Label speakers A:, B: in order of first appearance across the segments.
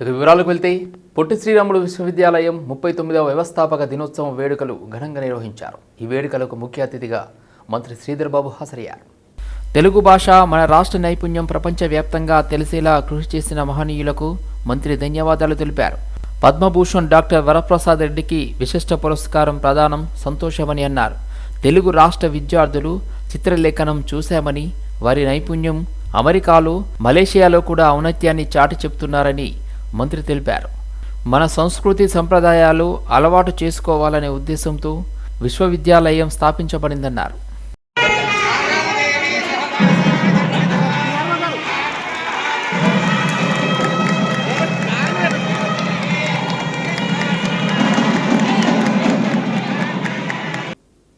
A: ఇక వివరాలకు వెళ్తే పొట్టి శ్రీరాములు విశ్వవిద్యాలయం ముప్పై తొమ్మిదవ వ్యవస్థాపక దినోత్సవం వేడుకలు ఘనంగా నిర్వహించారు. ఈ వేడుకలకు ముఖ్య అతిథిగా మంత్రి శ్రీధర్బాబు హాజరయ్యారు. తెలుగు భాష మన రాష్ట్ర నైపుణ్యం ప్రపంచవ్యాప్తంగా తెలిసేలా కృషి చేసిన మహనీయులకు మంత్రి ధన్యవాదాలు తెలిపారు. పద్మభూషణ్ డాక్టర్ వరప్రసాద్ రెడ్డికి విశిష్ట పురస్కారం ప్రదానం సంతోషమని అన్నారు. తెలుగు రాష్ట్ర విద్యార్థులు చిత్రలేఖనం చూశామని వారి నైపుణ్యం అమెరికాలో మలేషియాలో కూడా ఔన్నత్యాన్ని చాటి చెప్తున్నారని మంత్రి తెలిపారు. మన సంస్కృతి సంప్రదాయాలు అలవాటు చేసుకోవాలనే ఉద్దేశంతో విశ్వవిద్యాలయం స్థాపించబడిందన్నారు.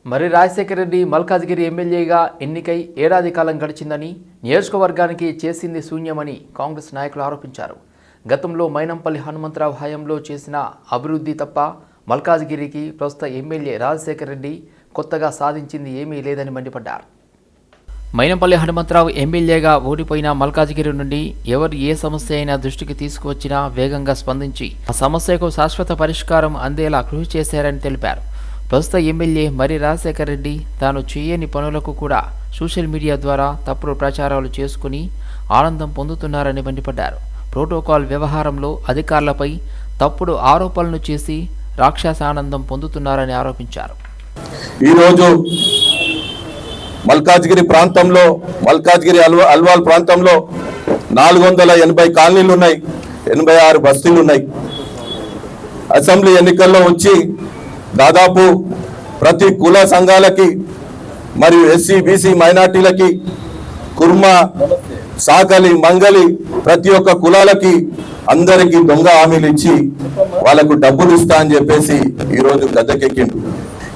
A: మరి రాజశేఖర రెడ్డి మల్కాజ్గిరి ఎమ్మెల్యేగా ఎన్నికై ఏడాది కాలం గడిచిందని నియోజకవర్గానికి చేసింది శూన్యమని కాంగ్రెస్ నాయకులు ఆరోపించారు. గతంలో మైనంపల్లి హనుమంతరావు హయాంలో చేసిన అభివృద్ధి తప్ప మల్కాజ్గిరికి ప్రస్తుత ఎమ్మెల్యే రాజశేఖర రెడ్డి కొత్తగా సాధించింది ఏమీ లేదని మండిపడ్డారు. మైనంపల్లి హనుమంతరావు ఎమ్మెల్యేగా ఓడిపోయిన మల్కాజ్గిరి నుండి ఎవరు ఏ సమస్య అయినా దృష్టికి తీసుకువచ్చినా వేగంగా స్పందించి ఆ సమస్యకు శాశ్వత పరిష్కారం అందేలా కృషి చేశారని తెలిపారు. ప్రస్తుత ఎమ్మెల్యే మరి రాజశేఖర రెడ్డి తాను చేయని పనులకు కూడా సోషల్ మీడియా ద్వారా తప్పుడు ప్రచారాలు చేసుకుని ఆనందం పొందుతున్నారని మండిపడ్డారు. ప్రోటోకాల్ వ్యవహారంలో అధికారులపై తప్పుడు ఆరోపణలు చేసి రాక్షస ఆనందం పొందుతున్నారని ఆరోపించారు.
B: ఈరోజు మల్కాజ్గిరి ప్రాంతంలో మల్కాజ్గిరి అల్వా అల్వాల్ ప్రాంతంలో నాలుగు వందల ఎనభై కాలనీలు ఉన్నాయి ఎనభై ఆరు బస్తీలు ఉన్నాయి అసెంబ్లీ ఎన్నికల్లో వచ్చి దాదాపు ప్రతి కుల సంఘాలకి మరియు ఎస్సీ బీసీ మైనార్టీలకి కుర్మా సాకలి మంగలి ప్రతి ఒక్క కులాలకి అందరికి దొంగ హామీలు ఇచ్చి వాళ్ళకు డబ్బులు ఇస్తా అని చెప్పేసి ఈరోజు గద్దెకెక్కిండు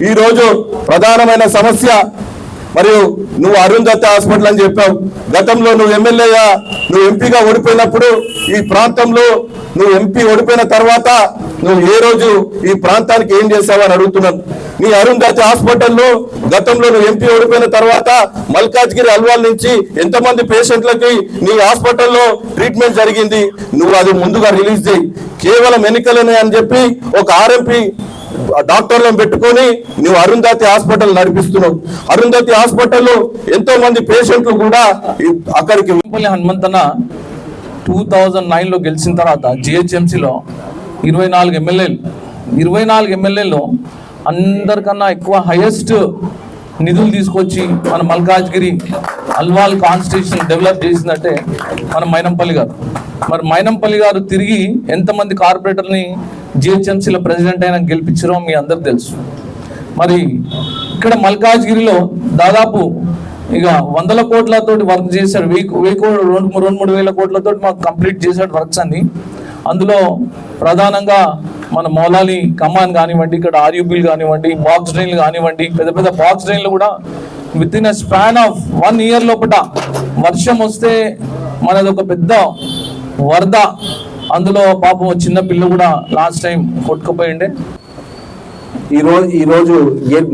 B: ఈరోజు ప్రధానమైన సమస్య మరియు నువ్వు అరుంధతి హాస్పిటల్ అని చెప్పావు. గతంలో నువ్వు ఎమ్మెల్యేగా నువ్వు ఎంపీగా ఓడిపోయినప్పుడు ఈ ప్రాంతంలో నువ్వు ఎంపీ ఓడిపోయిన తర్వాత నువ్వు ఏ రోజు ఈ ప్రాంతానికి ఏం చేసావని అడుగుతున్నాను. నీ అరుంధతి హాస్పిటల్లో గతంలో నువ్వు ఎంపీ ఓడిపోయిన తర్వాత మల్కాజ్గిరి అల్వాల్ నుంచి ఎంతమంది పేషెంట్లకి నీ హాస్పిటల్లో ట్రీట్మెంట్ జరిగింది. నువ్వు అది ముందుగా రిలీజ్ చేయి. కేవలం ఎన్నికలనే అని చెప్పి ఒక ఆర్ఎంపీ డాక్టర్లను పెట్టుకొని నువ్వు అరుంధతి హాస్పిటల్ నడిపిస్తున్నావు. అరుంధతి హాస్పిటల్లో ఎంతో మంది పేషెంట్లు కూడా అక్కడికి
C: వెంపల్లి హనుమంతన టూ థౌజండ్ నైన్లో గెలిచిన తర్వాత జిహెచ్ఎంసీలో ఇరవై నాలుగు ఎమ్మెల్యేలు. ఇరవై నాలుగు ఎమ్మెల్యేలో అందరికన్నా ఎక్కువ హైయెస్ట్ నిధులు తీసుకొచ్చి మన మల్కాజ్గిరి అల్వాల్ కాన్స్టిట్యూషన్ డెవలప్ చేసిందంటే మన మైనంపల్లి గారు. మరి మైనంపల్లి గారు తిరిగి ఎంతమంది కార్పొరేటర్ని జిహెచ్ఎంసీలో ప్రెసిడెంట్ అయినా గెలిపించారో మీ అందరు తెలుసు. మరి ఇక్కడ మల్కాజ్గిరిలో దాదాపు ఇక వందల కోట్లతోటి వర్క్ చేశాడు. వెయ్యి వెయ్యి కోట్లు రెండు మూడు రెండు మూడు వేల కోట్లతోటి మాకు కంప్లీట్ చేశాడు వర్క్స్ అన్ని. అందులో ప్రధానంగా మన మౌలాలి కమాన్ కానివ్వండి ఇక్కడ ఆర్యూబీలు కానివ్వండి బాక్స్ డ్రైన్లు కానివ్వండి పెద్ద పెద్ద బాక్స్ డ్రైన్లు కూడా within a span of one year లోపల వర్షం వస్తే మనది ఒక పెద్ద వరద అందులో పాపం చిన్న పిల్ల కూడా లాస్ట్ టైం కొట్టుకుపోయిండే.
D: ఈరోజు ఈరోజు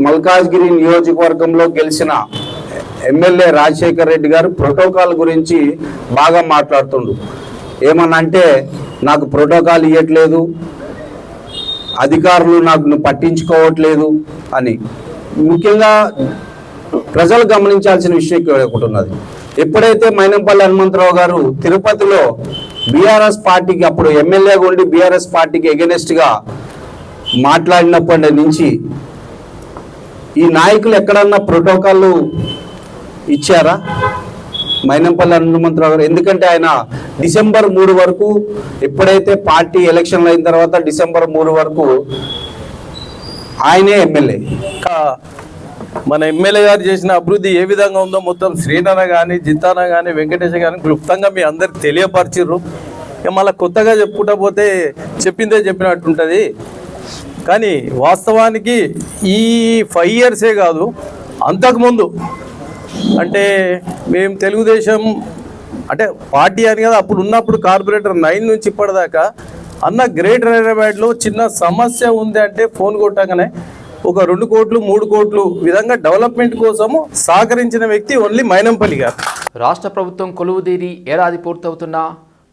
D: మల్కాజ్గిరి నియోజకవర్గంలో గెలిచిన ఎమ్మెల్యే రాజశేఖర్ రెడ్డి గారు ప్రోటోకాల్ గురించి బాగా మాట్లాడుతుండు. ఏమనంటే నాకు ప్రోటోకాల్ ఇవ్వట్లేదు అధికారులు నాకు నువ్వు పట్టించుకోవట్లేదు అని. ముఖ్యంగా ప్రజలు గమనించాల్సిన విషయం ఒకటి ఉన్నది. ఎప్పుడైతే మైనంపల్లి హనుమంతరావు గారు తిరుపతిలో బీఆర్ఎస్ పార్టీకి అప్పుడు ఎమ్మెల్యేగా ఉండి బీఆర్ఎస్ పార్టీకి ఎగెనెస్ట్గా మాట్లాడినప్పటి నుంచి ఈ నాయకులు ఎక్కడన్నా ప్రోటోకాల్ ఇచ్చారా? మైనంపల్లి హనుమంతరావు గారు? ఎందుకంటే ఆయన డిసెంబర్ మూడు వరకు ఎప్పుడైతే పార్టీ ఎలక్షన్లు అయిన తర్వాత డిసెంబర్ మూడు వరకు ఆయనే ఎమ్మెల్యే.
E: ఇంకా మన ఎమ్మెల్యే గారు చేసిన అభివృద్ధి ఏ విధంగా ఉందో మొత్తం శ్రీనన కానీ జితాన కానీ వెంకటేష్ కానీ క్లుప్తంగా మీ అందరికి తెలియపరిచిర్రు. ఇక మళ్ళీ కొత్తగా చెప్పుకుంటా పోతే చెప్పిందే చెప్పినట్టుంటుంది. కానీ వాస్తవానికి ఈ ఫైవ్ ఇయర్సే కాదు అంతకుముందు అంటే మేము తెలుగుదేశం అంటే పార్టీ అని కదా అప్పుడు ఉన్నప్పుడు కార్పొరేటర్ నైన్ నుంచి ఇప్పటిదాకా అన్న గ్రేటర్ హైదరాబాద్లో చిన్న సమస్య ఉంది అంటే ఫోన్ కొట్టగానే ఒక రెండు కోట్లు మూడు కోట్లు విధంగా డెవలప్మెంట్ కోసము సహకరించిన వ్యక్తి ఓన్లీ మైనంపల్లి గారు.
A: రాష్ట్ర ప్రభుత్వం కొలువుదీరి ఏడాది పూర్తవుతున్నా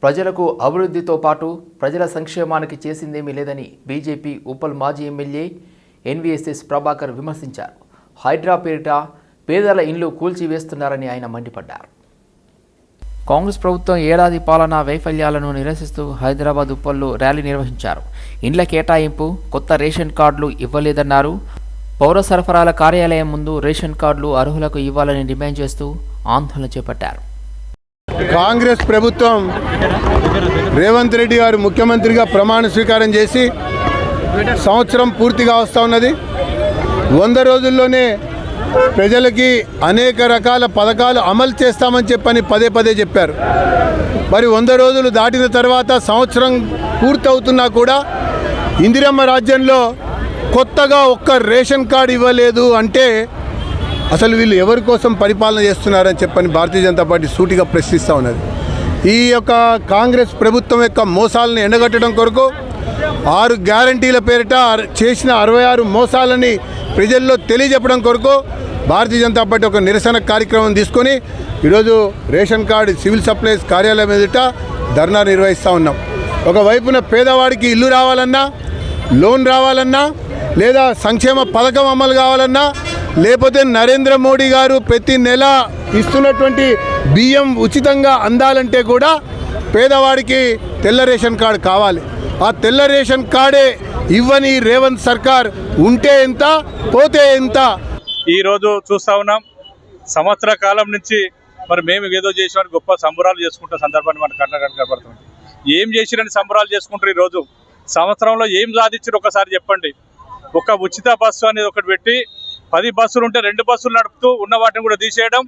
A: ప్రజలకు అభివృద్ధితో పాటు ప్రజల సంక్షేమానికి చేసిందేమీ లేదని బీజేపీ ఉప్పల్ మాజీ ఎమ్మెల్యే ఎన్వీఎస్ఎస్ ప్రభాకర్ విమర్శించారు. హైడ్రా పేరిట పేదల ఇండ్లు కూల్చివేస్తున్నారని ఆయన మండిపడ్డారు. కాంగ్రెస్ ప్రభుత్వం ఏడాది పాలనా వైఫల్యాలను నిరసిస్తూ హైదరాబాద్ ఉప్పల్లో ర్యాలీ నిర్వహించారు. ఇండ్ల కేటాయింపు కొత్త రేషన్ కార్డులు ఇవ్వలేదన్నారు. పౌర సరఫరాల కార్యాలయం ముందు రేషన్ కార్డులు అర్హులకు ఇవ్వాలని డిమాండ్ చేస్తూ ఆందోళన చేపట్టారు.
F: కాంగ్రెస్ ప్రభుత్వం రేవంత్ రెడ్డి గారు ముఖ్యమంత్రిగా ప్రమాణ స్వీకారం చేసి సంవత్సరం పూర్తిగా వస్తూ ఉన్నది. వంద రోజుల్లోనే ప్రజలకి అనేక రకాల పథకాలు అమలు చేస్తామని చెప్పని పదే పదే చెప్పారు. మరి వంద రోజులు దాటిన తర్వాత సంవత్సరం పూర్తవుతున్నా కూడా ఇందిరమ్మ రాజ్యంలో కొత్తగా ఒక్క రేషన్ కార్డు ఇవ్వలేదు అంటే అసలు వీళ్ళు ఎవరి కోసం పరిపాలన చేస్తున్నారని చెప్పని భారతీయ జనతా పార్టీ సూటిగా ప్రశ్నిస్తూ ఉన్నది. ఈ యొక్క కాంగ్రెస్ ప్రభుత్వం యొక్క మోసాలను ఎండగట్టడం కొరకు ఆరు గ్యారంటీల పేరిట చేసిన అరవై ఆరు మోసాలని ప్రజల్లో తెలియజెప్పడం కొరకు భారతీయ జనతా పార్టీ ఒక నిరసన కార్యక్రమం తీసుకొని ఈరోజు రేషన్ కార్డు సివిల్ సప్లైస్ కార్యాలయం ఎదుట ధర్నా నిర్వహిస్తూ ఉన్నాం. ఒకవైపున పేదవాడికి ఇల్లు రావాలన్నా లోన్ రావాలన్నా లేదా సంక్షేమ పథకం అమలు కావాలన్నా లేకపోతే నరేంద్ర మోడీ గారు ప్రతి నెల ఇస్తున్నటువంటి బియ్యం ఉచితంగా అందాలంటే కూడా పేదవాడికి తెల్ల రేషన్ కార్డు కావాలి. ఆ తెల్ల రేషన్ కార్డే ఇవ్వని రేవంత్ సర్కార్ ఉంటే ఎంత పోతే ఎంత?
G: ఈరోజు చూస్తా ఉన్నాం. సంవత్సర కాలం నుంచి మరి మేము ఏదో చేసామని గొప్ప సంబరాలు చేసుకుంటున్న సందర్భాన్ని మన కంట కనపడుతుంది ఏం చేసిరని సంబరాలు చేసుకుంటారు ఈ రోజు సంవత్సరంలో ఏం సాధించారు ఒకసారి చెప్పండి. ఒక ఉచిత బస్సు అనేది ఒకటి పెట్టి పది బస్సులు ఉంటే రెండు బస్సులు నడుపుతూ ఉన్న వాటిని కూడా తీసేయడం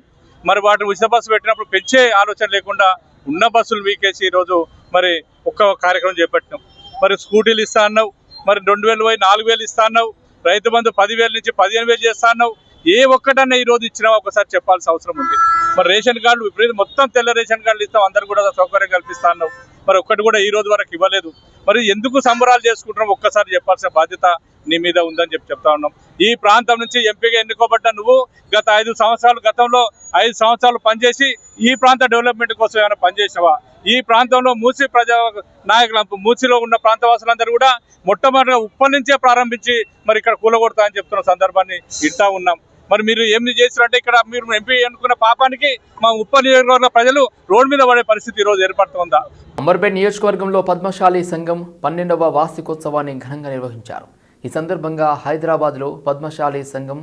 G: మరి వాటిని ఉచిత బస్సు పెట్టినప్పుడు పెంచే ఆలోచన లేకుండా ఉన్న బస్సులు వీకేసి ఈరోజు మరి ఒక్క కార్యక్రమం చేపట్టినాం. మరి స్కూటీలు ఇస్తా అన్నావు మరి రెండు వేలు పోయి నాలుగు వేలు ఇస్తా అన్నావు రైతు బంధు పదివేల నుంచి పదిహేను వేలు చేస్తా అన్నావు. ఏ ఒక్కటన్నా ఈరోజు ఇచ్చినా ఒకసారి చెప్పాల్సిన అవసరం ఉంది. మరి రేషన్ కార్డులు విపరీతం మొత్తం తెల్ల రేషన్ కార్డులు ఇస్తాం అందరు కూడా సౌకర్యం కల్పిస్తా అన్నావు. మరి ఒక్కటి కూడా ఈ రోజు వరకు ఇవ్వలేదు. మరి ఎందుకు సంబరాలు చేసుకుంటున్నాం ఒక్కసారి చెప్పాల్సిన బాధ్యత నీ మీద ఉందని చెప్పి చెప్తా ఉన్నాం. ఈ ప్రాంతం నుంచి ఎంపీగా ఎన్నుకోబడ్డ నువ్వు? గత ఐదు సంవత్సరాలు గతంలో ఐదు సంవత్సరాలు పనిచేసి ఈ ప్రాంత డెవలప్మెంట్ కోసం ఏమైనా పనిచేసినవా ఈ ప్రాంతంలో మూసి ప్రజా నాయకుల మూసిలో ఉన్న ప్రాంతవాసులందరూ కూడా మొట్టమొదటిగా ఉప్పటి నుంచే ప్రారంభించి మరి ఇక్కడ కూలగొడతా అని చెప్తున్న సందర్భాన్ని ఇట్టా ఉన్నాం. మరి మీరు ఏమి చేస్తారంటే ఇక్కడ మీరు ఎంపీ అనుకున్న పాపానికి మా ఉప నియోజకవర్గ ప్రజలు రోడ్డు మీద పడే పరిస్థితి ఈరోజు రోజు ఏర్పడుతుందా?
A: అంబర్పేట్ నియోజకవర్గంలో పద్మశాలి సంఘం పన్నెండవ వార్షికోత్సవాన్ని ఘనంగా నిర్వహించారు. ఈ సందర్భంగా హైదరాబాద్లో పద్మశాలి సంఘం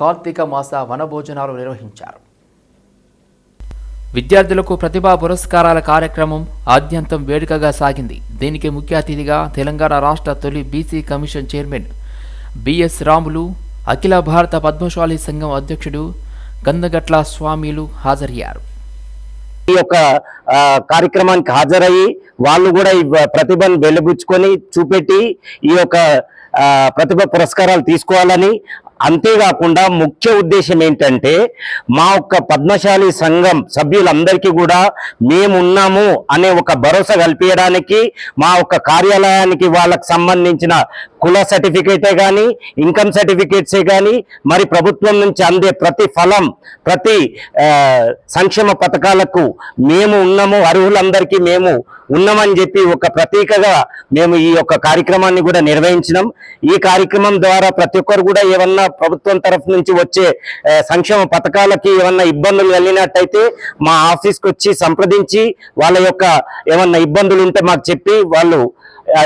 A: కార్తీక మాస వనభోజనాలు నిర్వహించారు. విద్యార్థులకు ప్రతిభా పురస్కారాల కార్యక్రమం ఆద్యంతం వేడుకగా సాగింది. దీనికి ముఖ్య అతిథిగా తెలంగాణ రాష్ట్ర తొలి BC commission chairman BS Ramulu Akhila Bharata Padmashali Sangham అధ్యక్షుడు గందగట్ల స్వామిలు హాజరయ్యారు.
H: ఈ యొక్క కార్యక్రమానికి హాజరయ్యి వాళ్ళు కూడా ఈ ప్రతిభను వెలుబుచ్చుకొని చూపెట్టి ఈ యొక్క ప్రతిభ పురస్కారాలు తీసుకోవాలని అంతేకాకుండా ముఖ్య ఉద్దేశం ఏంటంటే మా యొక్క పద్మశాలి సంఘం సభ్యులందరికీ కూడా మేమున్నాము అనే ఒక భరోసా కల్పించడానికి మా యొక్క కార్యాలయానికి వాళ్ళకు సంబంధించిన కుల సర్టిఫికేటే కానీ ఇన్కమ్ సర్టిఫికేట్సే కానీ మరి ప్రభుత్వం నుంచి అందే ప్రతి ఫలం ప్రతి సంక్షేమ పథకాలకు మేము ఉన్నాము అర్హులందరికీ మేము ఉన్నామని చెప్పి ఒక ప్రతీకగా మేము ఈ యొక్క కార్యక్రమాన్ని కూడా నిర్వహించినాం. ఈ కార్యక్రమం ద్వారా ప్రతి ఒక్కరు కూడా ఏమన్నా ప్రభుత్వం తరఫు నుంచి వచ్చే సంక్షేమ పథకాలకి ఏమన్నా ఇబ్బందులు కలిగినట్టయితే మా ఆఫీస్కి వచ్చి సంప్రదించి వాళ్ళ యొక్క ఏమన్నా ఇబ్బందులు ఉంటే మాకు చెప్పి వాళ్ళు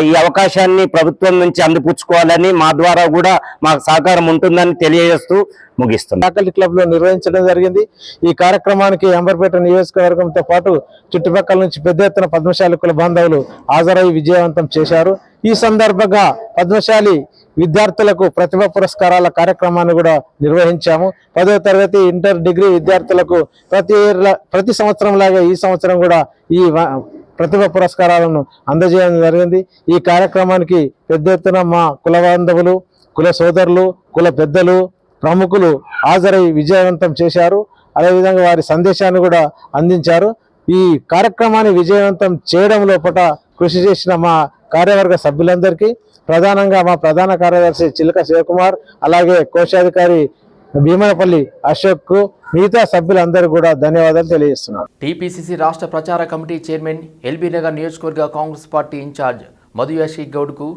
H: ఈ అవకాశాన్ని ప్రభుత్వం నుంచి అందిపుచ్చుకోవాలని మా ద్వారా కూడా మాకు సహకారం ఉంటుందని తెలియజేస్తూ ముగిస్తున్నాం.
I: ఫ్యాకల్టీ క్లబ్లో నిర్వహించడం జరిగింది. ఈ కార్యక్రమానికి అంబర్పేట నియోజకవర్గంతో పాటు చుట్టుపక్కల నుంచి పెద్ద ఎత్తున పద్మశాలి కుల బాంధవులు హాజరై విజయవంతం చేశారు. ఈ సందర్భంగా పద్మశాలి విద్యార్థులకు ప్రతిభ పురస్కారాల కార్యక్రమాన్ని కూడా నిర్వహించాము. పదో తరగతి ఇంటర్ డిగ్రీ విద్యార్థులకు ప్రతి ప్రతి సంవత్సరం లాగా ఈ సంవత్సరం కూడా ఈ ప్రతిభ పురస్కారాలను అందజేయడం జరిగింది. ఈ కార్యక్రమానికి పెద్ద ఎత్తున మా కుల బాంధవులు కుల సోదరులు కుల పెద్దలు ప్రముఖులు హాజరై విజయవంతం చేశారు. అదేవిధంగా వారి సందేశాన్ని కూడా అందించారు. ఈ కార్యక్రమాన్ని విజయవంతం చేయడం లోపల కృషి చేసిన మా కార్యవర్గ సభ్యులందరికీ ప్రధానంగా మా ప్రధాన కార్యదర్శి చిలక శివకుమార్ అలాగే కోశాధికారి భీమనపల్లి అశోక్కు మిగతా సభ్యులందరూ కూడా ధన్యవాదాలు తెలియజేస్తున్నారు.
A: టీపీసీసీ రాష్ట్ర ప్రచార కమిటీ చైర్మన్ ఎల్బీ నగర్ నియోజకవర్గ Congress party in charge Madhu Yashki గౌడ్కు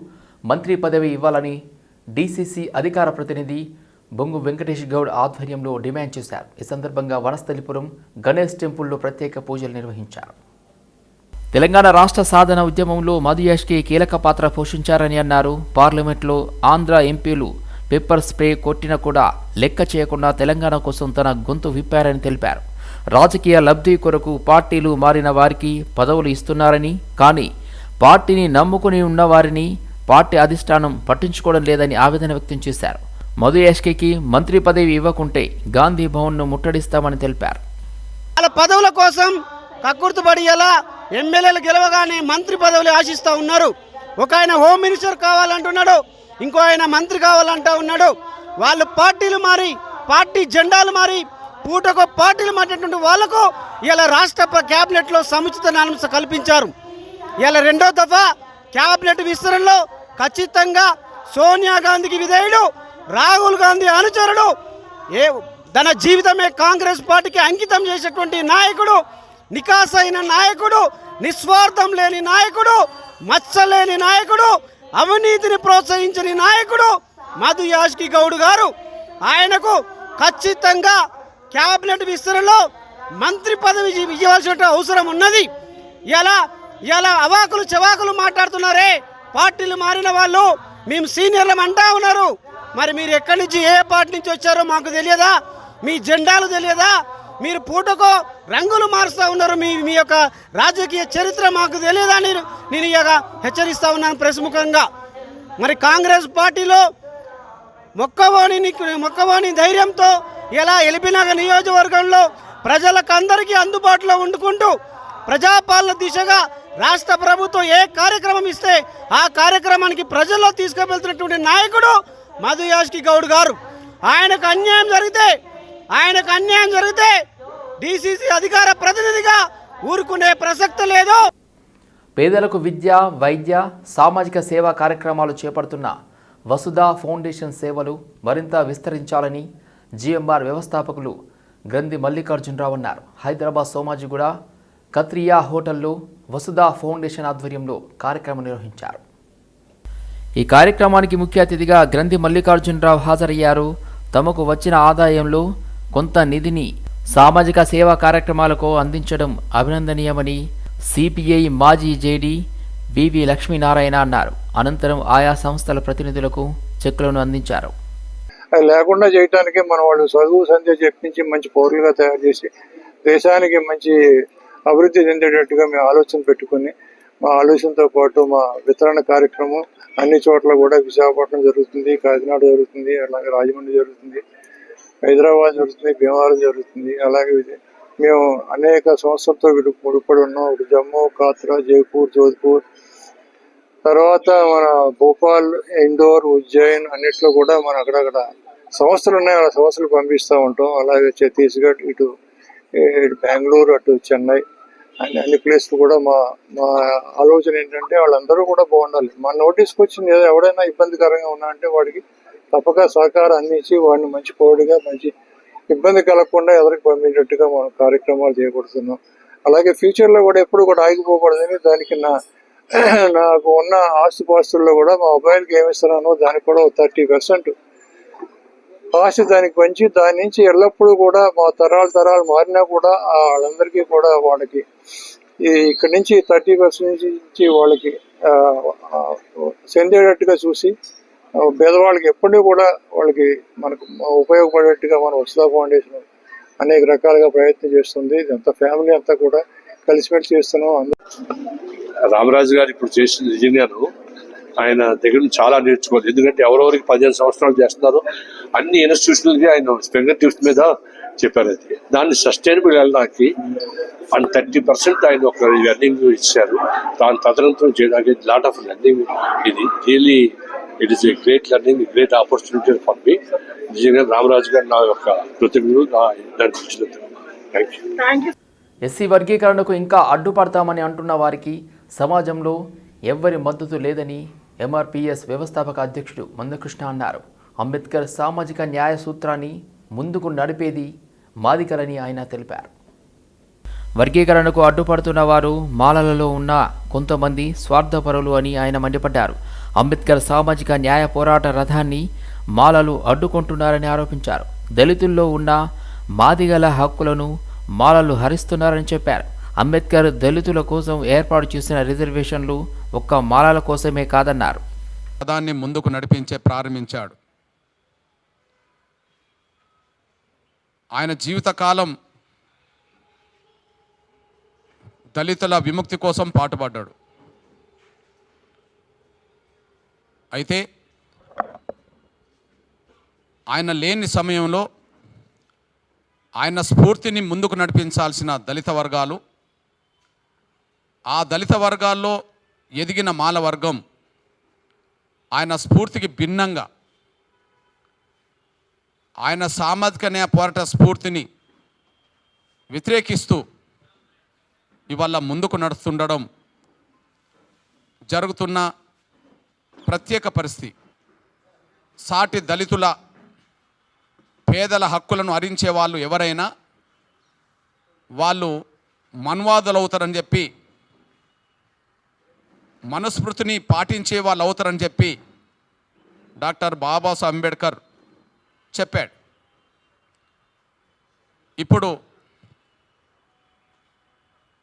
A: మంత్రి పదవి ఇవ్వాలని డీసీసీ అధికార ప్రతినిధి బొంగు వెంకటేష్ గౌడ్ ఆధ్వర్యంలో డిమాండ్ చేశారు. ఈ సందర్భంగా వనస్థలిపురం గణేష్ టెంపుల్లో ప్రత్యేక పూజలు నిర్వహించారు. తెలంగాణ రాష్ట్ర సాధన ఉద్యమంలో మధుయాష్కి కీలక పాత్ర పోషించారని అన్నారు. పార్లమెంట్లో ఆంధ్ర ఎంపీలు పెప్పర్ స్ప్రే కొట్టినా కూడా లెక్క చేయకుండా తెలంగాణ కోసం తన గొంతు విప్పారని తెలిపారు. రాజకీయ లబ్ధి కొరకు పార్టీలు మారిన వారికి పదవులు ఇస్తున్నారని కానీ పార్టీని నమ్ముకుని ఉన్నవారిని పార్టీ అధిష్టానం పట్టించుకోవడం లేదని ఆవేదన వ్యక్తం చేశారు. మధు యాష్కేకి మంత్రి పదవి ఇవ్వకుంటే గాంధీ భవన్ను ముట్టడిస్తామని తెలిపారు.
J: వాళ్ళ పదవుల కోసం కక్కుర్తుపడి ఎలా ఎమ్మెల్యేలు గెలవగానే మంత్రి పదవులు ఆశిస్తూ ఉన్నారు. ఒక ఆయన హోమ్ మినిస్టర్ కావాలంటున్నాడు. ఇంకో ఆయన మంత్రి కావాలంటా ఉన్నాడు. వాళ్ళు పార్టీలు మారి పార్టీ జెండాలు మారి పూటకు పార్టీలు మారినటువంటి వాళ్ళకు ఇలా రాష్ట్ర క్యాబినెట్లో సముచిత నాంశ కల్పించారు. ఇలా రెండో దఫా క్యాబినెట్ విస్తరణలో ఖచ్చితంగా సోనియా గాంధీకి విధేయుడు రాహుల్ గాంధీ అనుచరుడు ఏ తన జీవితమే కాంగ్రెస్ పార్టీకి అంకితం చేసేటువంటి నాయకుడు నికాసైన నాయకుడు నిస్వార్థం లేని నాయకుడు మచ్చలేని నాయకుడు అవినీతిని ప్రోత్సహించని నాయకుడు మధు యాష్కి గౌడ్ గారు. ఆయనకు ఖచ్చితంగా క్యాబినెట్ విస్తరణలో మంత్రి పదవి ఇవ్వాల్సిన అవసరం ఉన్నది. ఇలా ఇలా అవాకులు చవాకులు మాట్లాడుతున్నారే? పార్టీలు మారిన వాళ్ళు మేము సీనియర్లం అంటా ఉన్నారు. మరి మీరు ఎక్కడి నుంచి ఏ పార్టీ నుంచి వచ్చారో మాకు తెలియదా? మీ జెండాలు తెలియదా? మీరు పూటకో రంగులు మారుస్తూ ఉన్నారు. మీ మీ యొక్క రాజకీయ చరిత్ర మాకు తెలియదా నేను నేను ఇక హెచ్చరిస్తూ ఉన్నాను ప్రముఖంగా. మరి కాంగ్రెస్ పార్టీలో మొక్కవోని మొక్కవోని ధైర్యంతో ఇలా ఎలిపినగర్ నియోజకవర్గంలో ప్రజలకందరికీ అందుబాటులో ఉండుకుంటూ ప్రజాపాలన దిశగా రాష్ట్ర ప్రభుత్వం ఏ కార్యక్రమం ఇస్తే ఆ కార్యక్రమానికి ప్రజల్లో తీసుకువెళ్తున్నటువంటి నాయకుడు మధు యాష్కి గౌడ్ గారు. ఆయనకు అన్యాయం జరిగితే ఆయనకు అన్యాయం జరిగితే డిసిసి అధికార ప్రతినిధిగా ఊరుకునే ప్రసక్తి లేదు.
A: పేదలకు విద్య వైద్య సామాజిక సేవా కార్యక్రమాలు చేపడుతున్న వసుధ ఫౌండేషన్ సేవలు మరింత విస్తరించాలని జిఎంఆర్ వ్యవస్థాపకులు గ్రంథి మల్లికార్జునరావు అన్నారు. హైదరాబాద్ సోమాజిగూడ కత్రియా హోటల్లో వసుధ ఫౌండేషన్ ఆధ్వర్యంలో కార్యక్రమం నిర్వహించారు. ఈ కార్యక్రమానికి ముఖ్య అతిథిగా గ్రంథి మల్లికార్జునరావు హాజరయ్యారు. తమకు వచ్చిన ఆదాయంలో కొంత నిధిని సామాజిక సేవా కార్యక్రమాలకు అందించడం అభినందనీయమని సిపిఐ మాజీ జేడీ వివి లక్ష్మీనారాయణ అన్నారు. అనంతరం ఆయా సంస్థల ప్రతినిధులకు చెక్కులను అందించారు.
K: అది లేకుండా చేయటానికి మన వాళ్ళు చదువు సంధ్య చెప్పించి మంచి పౌరులుగా తయారు చేసి దేశానికి మంచి అభివృద్ధి చెందేటట్టుగా మేము ఆలోచన పెట్టుకుని మా ఆలోచనతో పాటు మా వితరణ కార్యక్రమం అన్ని చోట్ల కూడా విశాఖపట్నం జరుగుతుంది కాకినాడ జరుగుతుంది అలాగే రాజమండ్రి జరుగుతుంది. హైదరాబాద్ జరుగుతుంది భీమవరం జరుగుతుంది. అలాగే మేము అనేక సంస్థలతో విడి ముడిపడి ఉన్నాం. ఒకటి జమ్మూ కాత్రా జైపూర్ జోధ్పూర్. తర్వాత మన భోపాల్ ఇండోర్ ఉజ్జయిన్ అన్నిట్లో కూడా మన అక్కడక్కడ సంస్థలు ఉన్నాయి. ఆ సంస్థలు పంపిస్తూ ఉంటాం. అలాగే ఛత్తీస్గఢ్ ఇటు ఇటు బెంగళూరు అటు చెన్నై అన్ని అన్ని ప్లేస్లు కూడా మా మా ఆలోచన ఏంటంటే వాళ్ళందరూ కూడా బాగుండాలి. మా నోటీస్కి వచ్చింది ఏదో ఎవడైనా ఇబ్బందికరంగా ఉన్నా అంటే వాడికి తప్పక సహకారం అందించి వాడిని మంచి పౌరుడిగా మంచి ఇబ్బంది కలగకుండా ఎవరికి పంపేటట్టుగా మనం కార్యక్రమాలు చేపడుతున్నాం. అలాగే ఫ్యూచర్లో కూడా ఎప్పుడు కూడా ఆగిపోకూడదని దానికి నా నాకు ఉన్న ఆస్తిపాస్తుల్లో కూడా మా మొబైల్కి ఏమి ఇస్తున్నానో దానికి కూడా థర్టీ పర్సెంట్ ఆస్తి దానికి పంచి దాని నుంచి ఎల్లప్పుడూ కూడా మా తరాలు తరాలు మారినా కూడా వాళ్ళందరికీ కూడా వాళ్ళకి ఇక్కడి నుంచి థర్టీ పర్సెంట్ నుంచి వాళ్ళకి చెందేటట్టుగా చూసి పేదవాళ్ళకి ఎప్పుడూ కూడా వాళ్ళకి మనకు ఉపయోగపడేట్టుగా మన వసుదా ఫౌండేషన్ అనేక రకాలుగా ప్రయత్నం చేస్తుంది. ఇదంతా ఫ్యామిలీ అంతా కూడా కలిసిమెలిసి చేస్తున్నాం.
L: రామరాజు గారు ఇప్పుడు చేసిన ఇంజనీర్. ఆయన దగ్గర చాలా నేర్చుకోవాలి. ఎందుకంటే ఎవరెవరికి పదిహేను సంవత్సరాలు చేస్తున్నారు అన్ని ఇన్స్టిట్యూషన్లకి ఆయన స్పెంగటివ్స్ మీద చెప్పారు అది. దాన్ని సస్టైనబుల్ వెళ్ళడానికి అండ్ థర్టీ పర్సెంట్ ఆయన ఒక లెర్నింగ్ ఇచ్చారు. దాని తదనంతరం చేయడానికి లాట్ ఆఫ్ లెర్నింగ్ ఇది. Daily it is a great learning great opportunity for me నిజంగా రామరాజు గారు నా యొక్క కృతజ్ఞతలు నా దానికి ఇచ్చినందుకు. థ్యాంక్ యూ
A: ఎస్సీ వర్గీకరణకు ఇంకా అడ్డుపడతామని అంటున్న వారికి సమాజంలో ఎవ్వరి మద్దతు లేదని ఎంఆర్పిఎస్ వ్యవస్థాపక అధ్యక్షుడు మందకృష్ణ అన్నారు. అంబేద్కర్ సామాజిక న్యాయ సూత్రాన్ని ముందుకు నడిపేది మాదిగలని ఆయన తెలిపారు. వర్గీకరణకు అడ్డుపడుతున్న వారు మాలలలో ఉన్న కొంతమంది స్వార్థపరులు అని ఆయన మండిపడ్డారు. అంబేద్కర్ సామాజిక న్యాయ పోరాట రథాన్ని మాలలు అడ్డుకుంటున్నారని ఆరోపించారు. దళితుల్లో ఉన్న మాదిగల హక్కులను మాలలు హరిస్తున్నారని చెప్పారు. అంబేద్కర్ దళితుల కోసం ఏర్పాటు చేసిన రిజర్వేషన్లు ఒక్క మాలల కోసమే కాదన్నారు.
M: పదాన్ని ముందుకు నడిపించే ప్రారంభించాడు. ఆయన జీవితకాలం దళితుల విముక్తి కోసం పాటుపడ్డాడు. అయితే ఆయన లేని సమయంలో ఆయన స్ఫూర్తిని ముందుకు నడిపించాల్సిన దళిత వర్గాలు ఆ దళిత వర్గాల్లో ఎదిగిన మాల వర్గం ఆయన స్ఫూర్తికి భిన్నంగా ఆయన సామాజిక న్యాయ పోరాట స్ఫూర్తిని వ్యతిరేకిస్తూ ఇవాళ ముందుకు నడుస్తుండడం జరుగుతున్న ప్రత్యేక పరిస్థితి. సాటి దళితుల పేదల హక్కులను హరించే వాళ్ళు ఎవరైనా వాళ్ళు మన్వాదులు అవుతారని చెప్పి మనుస్మృతిని పాటించే వాళ్ళు అవుతారని చెప్పి డాక్టర్ బాబాసాహెబ్ అంబేద్కర్ చెప్పాడు. ఇప్పుడు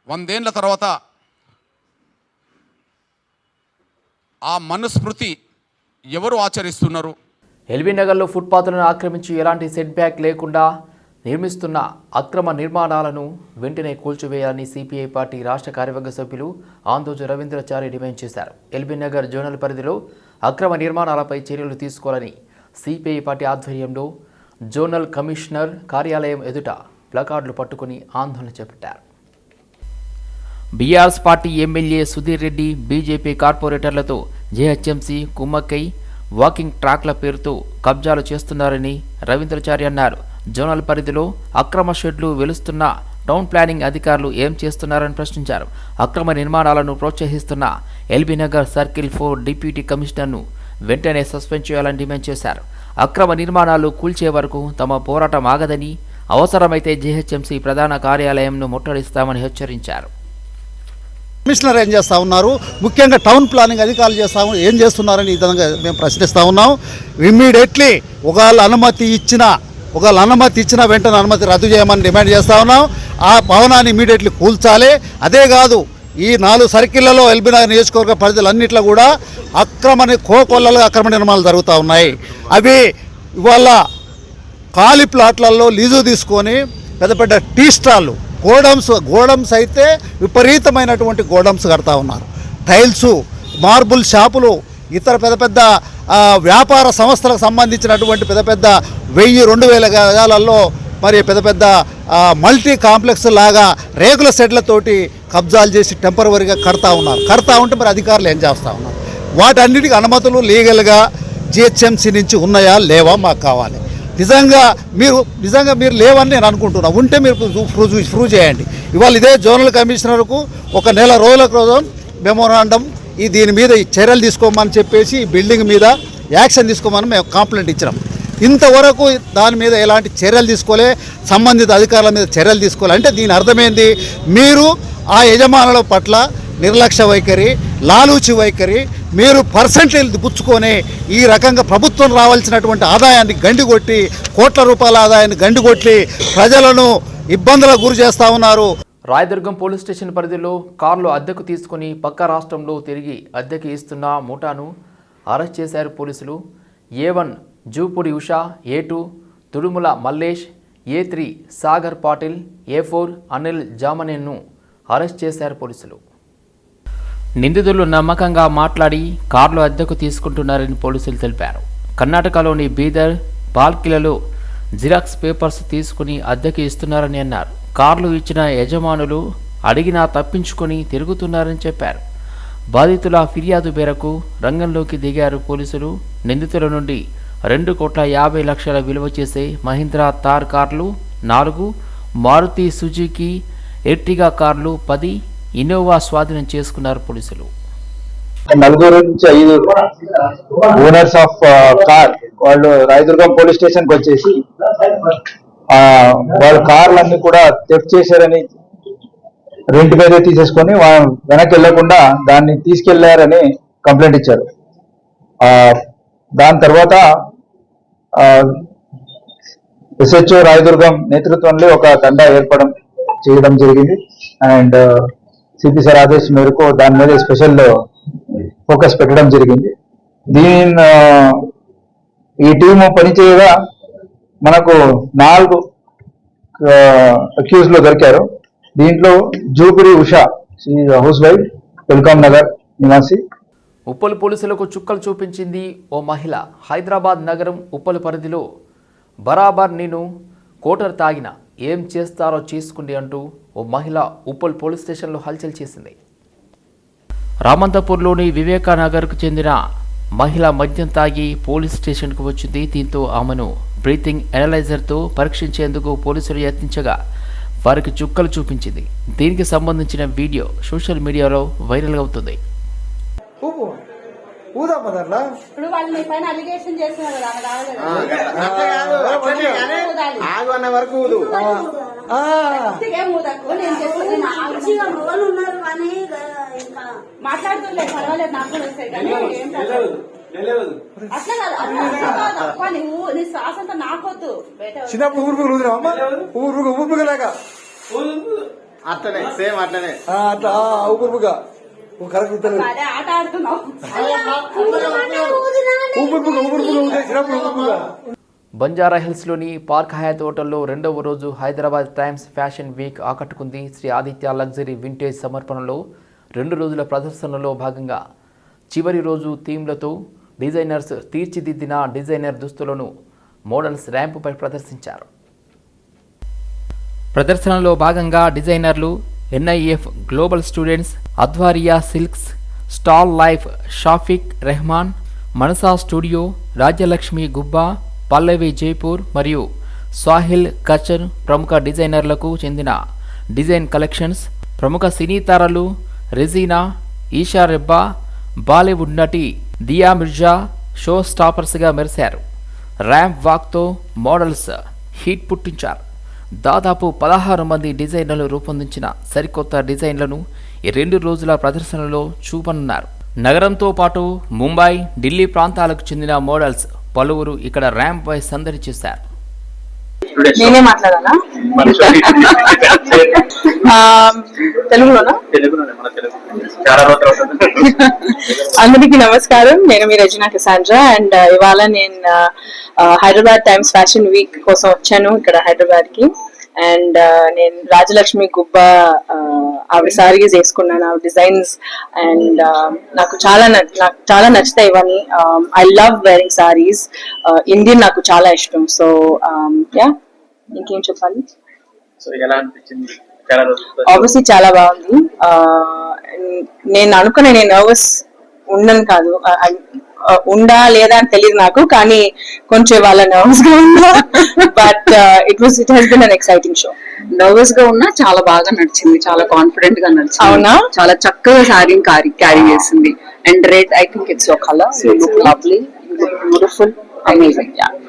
M: వందేళ్ళ తర్వాత ఆ మనుస్మృతి ఎవరు ఆచరిస్తున్నారు?
A: ఎల్బీ నగర్లో ఫుట్పాత్లను ఆక్రమించి ఎలాంటి సెట్ బ్యాక్ లేకుండా నిర్మిస్తున్న అక్రమ నిర్మాణాలను వెంటనే కూల్చివేయాలని సిపిఐ పార్టీ రాష్ట్ర కార్యవర్గ సభ్యులు ఆందోజు రవీంద్రచారి డిమాండ్ చేశారు. ఎల్బీ నగర్ జోనల్ పరిధిలో అక్రమ నిర్మాణాలపై చర్యలు తీసుకోవాలని సిపిఐ పార్టీ ఆధ్వర్యంలో జోనల్ కమిషనర్ కార్యాలయం ఎదుట ప్లకార్డులు పట్టుకుని ఆందోళన చేపట్టారు. BRS party MLA Sudheer Reddy BJP కార్పొరేటర్లతో GHMC కుమ్మక్కై వాకింగ్ ట్రాక్ల పేరుతో కబ్జాలు చేస్తున్నారని రవీంద్రచారి అన్నారు. జోనల్ పరిధిలో అక్రమ షెడ్లు వెలుస్తున్న టౌన్ ప్లానింగ్ అధికారులు ఏం చేస్తున్నారని ప్రశ్నించారు. అక్రమ నిర్మాణాలను ప్రోత్సహిస్తున్న LB Nagar circle four deputy కమిషనర్ను వెంటనే సస్పెండ్ చేయాలని డిమాండ్ చేశారు. అక్రమ నిర్మాణాలు కూల్చే వరకు తమ పోరాటం ఆగదని అవసరమైతే జీహెచ్ఎంసీ ప్రధాన కార్యాలయంను ముట్టడిస్తామని హెచ్చరించారు.
N: కమిషనర్ ఏం చేస్తూ ఉన్నారు? ముఖ్యంగా టౌన్ ప్లానింగ్ అధికారులు చేస్తా ఏం చేస్తున్నారని ఈ విధంగా మేము ప్రశ్నిస్తూ ఉన్నాం. ఇమ్మీడియట్లీ ఒకవేళ అనుమతి ఇచ్చిన ఒకవేళ అనుమతి ఇచ్చిన వెంటనే అనుమతి రద్దు చేయమని డిమాండ్ చేస్తూ ఉన్నాం. ఆ భవనాన్ని ఇమీడియట్లీ కూల్చాలి. అదే కాదు ఈ నాలుగు సర్కిళ్ళలో ఎల్బీనగర్ నియోజకవర్గ పరిధులన్నింటిలో కూడా అక్రమ కోకొల్లలుగా అక్రమ నిర్మాణాలు జరుగుతూ ఉన్నాయి. అవి ఇవాళ ఖాళీ ప్లాట్లలో లీజు తీసుకొని పెద్ద పెద్ద టీ స్టాళ్ళు గోడమ్స్ గోడమ్స్ అయితే విపరీతమైనటువంటి గోడమ్స్ కడతా ఉన్నారు. టైల్స్ మార్బుల్ షాపులు ఇతర పెద్ద పెద్ద వ్యాపార సంస్థలకు సంబంధించినటువంటి పెద్ద పెద్ద వెయ్యి రెండు వేల గజాలలో మరి పెద్ద పెద్ద మల్టీ కాంప్లెక్స్ లాగా రేకుల షెడ్లతోటి కబ్జాలు చేసి టెంపరవరీగా కడతా ఉన్నారు. కడతా ఉంటే మరి అధికారులు ఏం చేస్తూ ఉన్నారు? వాటన్నిటికీ అనుమతులు లీగల్గా జిహెచ్ఎంసీ నుంచి ఉన్నాయా? లేవా? మాకు కావాలి. నిజంగా మీరు నిజంగా మీరు లేవని నేను అనుకుంటున్నా. ఉంటే మీరు ప్రూవ్ ప్రూవ్ చేయండి. ఇవాళ ఇదే జోనల్ కమిషనర్కు ఒక నెల రోజుల క్రితం మెమోరాండం ఈ దీని మీద ఈ చర్యలు తీసుకోమని చెప్పేసి ఈ బిల్డింగ్ మీద యాక్షన్ తీసుకోమని మేము కంప్లైంట్ ఇచ్చినాం. ఇంతవరకు దాని మీద ఎలాంటి చర్యలు తీసుకోలే సంబంధిత అధికారుల మీద చర్యలు తీసుకోవాలి అంటే దీని అర్థమైంది మీరు ఆ యజమానుల పట్ల నిర్లక్ష్య వైఖరి లాలూచి వైఖరి మీరు పర్సెంటేజ్ పుచ్చుకొని ఈ రకంగా ప్రభుత్వం రావాల్సినటువంటి ఆదాయాన్ని గండిగొట్టి కోట్ల రూపాయల ఆదాయాన్ని గండిగొట్టి ప్రజలను ఇబ్బందులకు గురి చేస్తూ ఉన్నారు.
A: రాయదుర్గం పోలీస్ స్టేషన్ పరిధిలో కార్లు అద్దెకు తీసుకుని పక్క రాష్ట్రంలో తిరిగి అద్దెకు ఇస్తున్న మూటాను అరెస్ట్ చేశారు పోలీసులు. A one Jupudi Usha A two Tudumula Mallesh A three Sagar Patil A four Anil జామనేన్ను arrest చేశారు పోలీసులు. నిందితులు నమ్మకంగా మాట్లాడి కార్లు అద్దెకు తీసుకుంటున్నారని పోలీసులు తెలిపారు. కర్ణాటకలోని బీదర్ బాల్కిలలో జిరాక్స్ పేపర్స్ తీసుకుని అద్దెకు ఇస్తున్నారని అన్నారు. కార్లు ఇచ్చిన యజమానులు అడిగినా తప్పించుకొని తిరుగుతున్నారని చెప్పారు. బాధితుల ఫిర్యాదు మేరకు రంగంలోకి దిగారు పోలీసులు. నిందితుల నుండి రెండు కోట్ల యాభై లక్షల విలువ చేసే మహీంద్రా తార్ కార్లు నాలుగు మారుతి సుజుకి ఎర్టిగా కార్లు పది ఇన్నోవా స్వాధీనం చేసుకున్నారు పోలీసులు.
O: నలుగురు నుంచి ఐదు ఓనర్స్ ఆఫ్ కార్ వాళ్ళు రాయదుర్గం పోలీస్ స్టేషన్కి వచ్చేసి వాళ్ళ కార్లన్నీ కూడా థెఫ్ట్ చేశారని రెంట్ మీద తీసేసుకొని వెనక్కి వెళ్ళకుండా దాన్ని తీసుకెళ్ళారని కంప్లైంట్ ఇచ్చారు. ఆ, దాని తర్వాత ఎస్హెచ్ఓ రాయదుర్గం నేతృత్వంలో ఒక తండా ఏర్పడం చేయడం జరిగింది. అండ్ సిపి సార్ ఆదేశం మేరకు దాని మీద స్పెషల్ ఫోకస్ పెట్టడం జరిగింది. దీని ఈ టీము పనిచేయగా మనకు నాలుగు అక్యూజ్లో దొరికారు. దీంట్లో Jupiri Usha house wife welcome Nagar నివాసి.
A: ఉప్పల్ పోలీసులకు చుక్కలు చూపించింది ఓ మహిళ. హైదరాబాద్ నగరం ఉప్పల్ పరిధిలో. బరాబర్ నేను కోటర్ తాగిన. ఏం చేస్తారో చేసుకుండి అంటూ ఓ మహిళ ఉప్పల్ పోలీస్ స్టేషన్లో హల్చల్ చేసింది. రామంతపూర్లోని వివేకానగర్కు చెందిన మహిళ మద్యం తాగి పోలీస్ స్టేషన్కు వచ్చింది. దీంతో ఆమెను బ్రీతింగ్ అనలైజర్తో పరీక్షించేందుకు పోలీసులు యత్నించగా వారికి చుక్కలు చూపించింది. దీనికి సంబంధించిన వీడియో సోషల్ మీడియాలో వైరల్ అవుతుంది.
P: ఇప్పుడు వాళ్ళు మీ పైన అలిగేషన్ చేస్తున్నారు కదా రాలేదు
J: ఆగు అన్న వరకు ఊదు.
P: మాట్లాడుతుండే పర్వాలేదు నాకు కూడా వస్తాయి కానీ ఏం పర్వాలేదు. అట్లా కాదు అట్లా కాదు అప్ప నువ్వు నీ శ్వాస అంతా నాకొద్దు. బయట
J: చిన్నప్పుడు ఊరు పురుగులు ఊదినావా అమ్మ? ఊరు ఊరు పురుగులాగా అట్లనే సేమ్ అట్లనే. అట్లా
P: అదే ఆట ఆడుతున్నావు.
J: ఊపురుపుగా ఊపురుపుగా ఊదే చిన్నప్పుడు ఊపురుపుగా
A: బంజారా హిల్స్లోని పార్క్ హయాత్ హోటల్లో రెండవ రోజు హైదరాబాద్ టైమ్స్ ఫ్యాషన్ వీక్ ఆకట్టుకుంది శ్రీ ఆదిత్య లగ్జరీ వింటేజ్ సమర్పణలో రెండు రోజుల ప్రదర్శనలో భాగంగా. చివరి రోజు థీమ్లతో డిజైనర్స్ తీర్చిదిద్దిన డిజైనర్ దుస్తులను మోడల్స్ ర్యాంపుపై ప్రదర్శించారు. ప్రదర్శనలో భాగంగా designers NIF global students Adwaria silks stall life Shafiq Rehman Manasa studio Rajyalakshmi Gubba Pallavi Jaipur మరియు సాహిల్ కచన్ ప్రముఖ డిజైనర్లకు చెందిన డిజైన్ కలెక్షన్స్ ప్రముఖ సినీ తారలు రెజీనా ఈషా రెబ్బా బాలీవుడ్ నటి దియా మిర్జా షో స్టాపర్స్గా మెరిశారు. ర్యాంప్ వాక్తో మోడల్స్ హీట్ పుట్టించారు. దాదాపు పదహారు మంది డిజైనర్లు రూపొందించిన సరికొత్త డిజైన్లను ఈ రెండు రోజుల ప్రదర్శనలో చూపనున్నారు. నగరంతో పాటు ముంబై ఢిల్లీ ప్రాంతాలకు చెందిన మోడల్స్ పలువురు ఇక్కడ ర్యాంప్ పై సందడి చేశారు.
P: నేనే మాట్లాడాలా? తెలుగులోనా? అందరికీ నమస్కారం. నేను మీ రజనా కిసాండ్రా అండ్ ఇవాళ నేను హైదరాబాద్ టైమ్స్ ఫ్యాషన్ వీక్ కోసం వచ్చాను ఇక్కడ హైదరాబాద్కి అండ్ నేను రాజలక్ష్మి గుబ్బ ఆవిడ సారీస్ వేసుకున్నాను ఆవిడ డిజైన్స్. అండ్ నాకు చాలా నాకు చాలా నచ్చుతాయి ఇవన్నీ. I love wearing saris Indian నాకు చాలా ఇష్టం. సో యా ఇంకేం చెప్పాలి? ఆబ్వియస్లీ చాలా బాగుంది. ఆ, నేను అనుకునే నేను నర్వస్ ఉండను కాదు. ఆ, ఉండా లేదా అని తెలియదు నాకు కానీ కొంచెం వాళ్ళ నర్వస్గా ఉందా but it was it has been an exciting show
Q: నర్వస్గా ఉన్నా చాలా బాగా నడిచింది చాలా కాన్ఫిడెంట్గా నడిచింది.
P: అవునా?
Q: చాలా చక్కగా సారీ క్యారీ క్యారీ చేసింది. And red I think it's colour you look lovely you look beautiful amazing yeah